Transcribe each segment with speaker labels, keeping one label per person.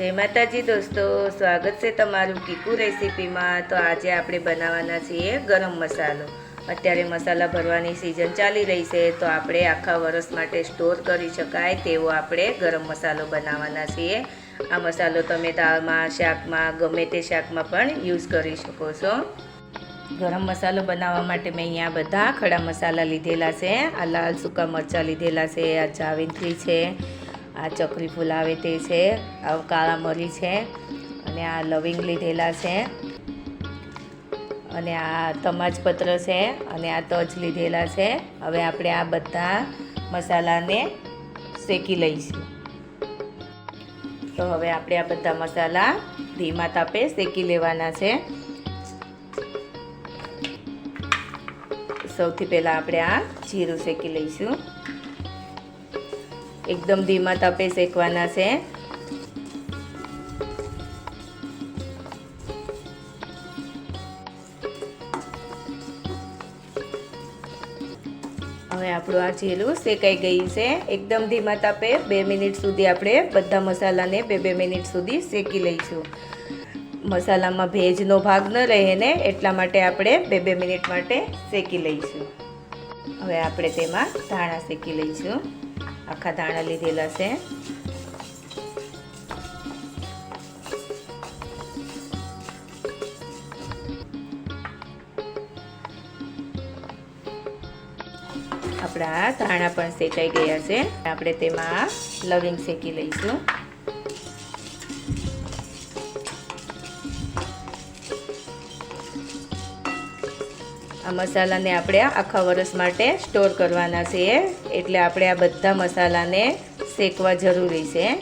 Speaker 1: જય માતાજી દોસ્તો, સ્વાગત છે તમારું કીકુ રેસીપીમાં. તો આજે આપણે બનાવવાના છીએ ગરમ મસાલો. અત્યારે મસાલા ભરવાની સિઝન ચાલી રહી છે, તો આપણે આખા વરસ માટે સ્ટોર કરી શકાય તેવો આપણે ગરમ મસાલો બનાવવાના છીએ. આ મસાલો તમે દાળમાં, શાકમાં, ગમે તે શાકમાં પણ યુઝ કરી શકો છો. ગરમ મસાલો બનાવવા માટે મેં અહીંયા બધા ખડા મસાલા લીધેલા છે. આ લાલ સૂકા મરચાં લીધેલા છે, આ જાવિત્રી છે આ ચકરી ફૂલ આવે તે છે, આ કાળા મરી છે અને આ લવિંગ લીધેલા છે અને આ તમાજપત્ર છે અને આ તજ લીધેલા છે. હવે આપણે આ બધા મસાલાને શેકી લઈશું. તો હવે આપણે આ બધા મસાલા ધીમા તાપે શેકી લેવાના છે. સૌથી પહેલાં આપણે આ જીરું શેકી લઈશું. એકદમ ધીમા તાપે શેકવાના છે. હવે આપણું આ જીરું શેકાઈ ગયું છે. એકદમ ધીમા તાપે બે મિનિટ સુધી આપણે બધા મસાલાને બે બે મિનિટ સુધી શેકી લઈશું. મસાલામાં ભેજનો ભાગ ન રહે ને એટલા માટે આપણે બે બે મિનિટ માટે શેકી લઈશું. હવે આપણે તેમાં ધાણા શેકી લઈશું. આખા ધાણા લીધેલા છે. આપણા ધાણા પણ શેકાઈ ગયા છે. આપણે તેમાં લવિંગ શેકી લઈશું. આ મસાલાને આપણે આખા વરસ માટે સ્ટોર કરવાના છે એટલે આપણે આ બધા મસાલાને શેકવા જરૂરી છે.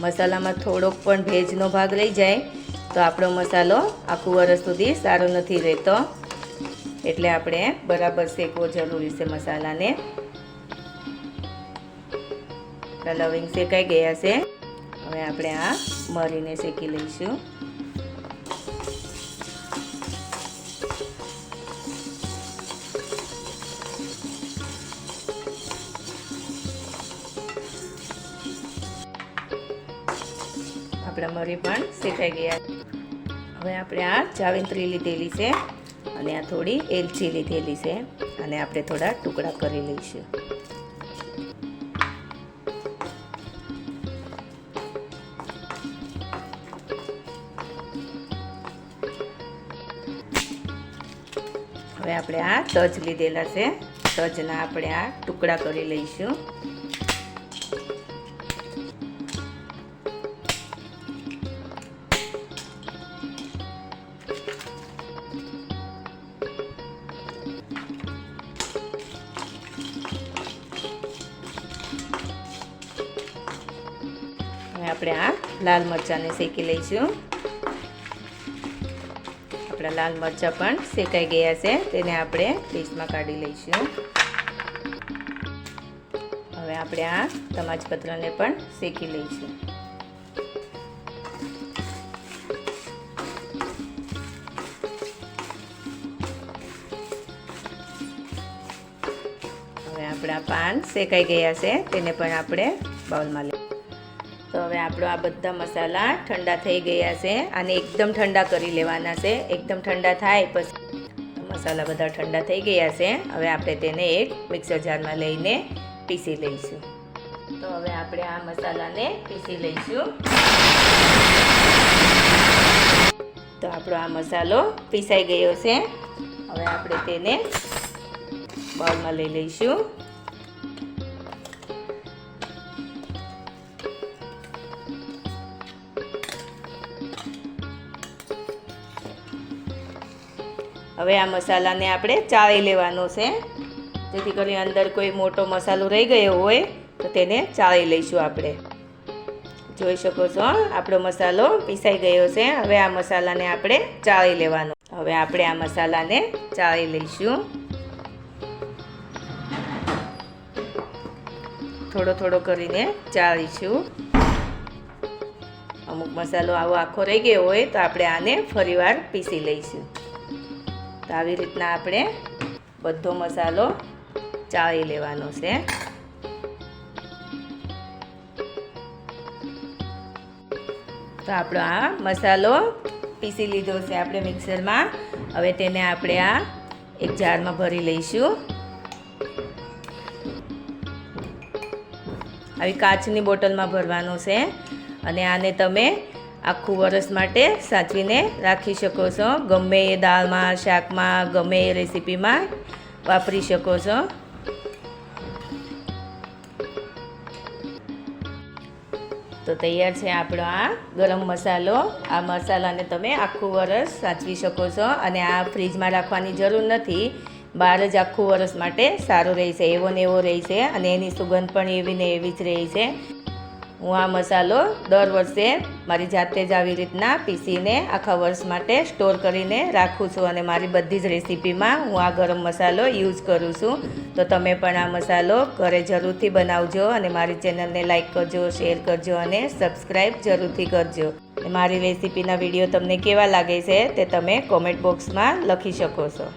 Speaker 1: મસાલામાં થોડોક પણ ભેજનો ભાગ રહી જાય. તો આપણો મસાલો આખું વરસ સુધી સારો નથી રહેતો. એટલે આપણે બરાબર શેકવો જરૂરી છે મસાલાને. લવિંગ શેકાઈ ગયા છે. હવે આપણે આ મરીને શેકી લઈશું. આપણા મરી પણ શેકાઈ ગયા. હવે આપણે આ જાવેન્ત્રી લીધેલી છે અને આ થોડી એલચી લીધેલી છે અને આપણે થોડા ટુકડા કરી લઈશું. હવે આપણે આ તજ લીધેલા છે. તજના આપણે આ ટુકડા કરી લઈશું. આપણે આ લાલ મરચાંને શેકી લઈશું. આપણા લાલ મરચાં પણ શેકાઈ ગયા છે, તેને આપણે ડીશમાં કાઢી લઈશું. હવે આપણે આ તમાજપત્રને પણ શેકી લઈશું. હવે આપણા પાન શેકાઈ ગયા છે, તેને પણ આપણે બાઉલમાં લઈ તો હવે આપણો આ બધા મસાલા ઠંડા થઈ ગયા છે અને એકદમ ઠંડા કરી લેવાના છે. એકદમ ઠંડા થાય પછી મસાલા બધા ઠંડા થઈ ગયા છે. હવે આપણે તેને એક મિક્સર જારમાં લઈને પીસી લઈશું. તો હવે આપણે આ મસાલાને પીસી લઈશું. તો આપણો આ મસાલો પીસાઈ ગયો છે. હવે આપણે તેને બાઉલમાં લઈ લઈશું. હવે આ મસાલાને આપણે ચાળી લેવાનો છે. જેથી કરીને અંદર કોઈ મોટો મસાલો રહી ગયો હોય, તો તેને ચાળી લઈશું આપણે. જોઈ શકો છો આપણો મસાલો પીસાઈ ગયો છે. હવે આ મસાલાને આપણે ચાળી લેવાનો. હવે આપણે આ મસાલાને ચાળી લઈશું. થોડો થોડો કરીને ચાળીશું. અમુક મસાલો આવો આખો રહી ગયો હોય, તો આપણે આને ફરીવાર પીસી લઈશું. તો આવી રીતના આપણે બધો મસાલો ચાળી લેવાનો છે. તો આપણો આ મસાલો પીસી લીધો છે આપણે મિક્સરમાં. હવે તેને આપણે આ એક જારમાં ભરી લઈશું. આવી કાચની બોટલમાં ભરવાનો છે. અને આને તમે આખું વરસ માટે સાચવીને રાખી શકો છો. ગમે એ દાળમાં, શાકમાં, ગમે એ રેસીપીમાં વાપરી શકો છો. તો તૈયાર છે આપણો આ ગરમ મસાલો. આ મસાલાને તમે આખું વરસ સાચવી શકો છો અને આ ફ્રીજમાં રાખવાની જરૂર નથી. બહાર જ આખું વરસ માટે સારું રહેશે, એવો ને એવો રહેશે અને એની સુગંધ પણ એવી ને એવી જ રહી છે હું આ મસાલો દર વર્ષે મારી જાતે જ આવી રીતના પીસીને આખા વર્ષ માટે સ્ટોર કરીને રાખું છું અને મારી બધી જ રેસીપીમાં હું આ ગરમ મસાલો યુઝ કરું છું. તો તમે પણ આ મસાલો ઘરે જરૂરથી બનાવજો અને મારી ચેનલને લાઈક કરજો, શેર કરજો અને સબસ્ક્રાઈબ જરૂરથી કરજો. મારી રેસીપીના વીડિયો તમને કેવા લાગે છે તે તમે કોમેન્ટ બોક્સમાં લખી શકો છો.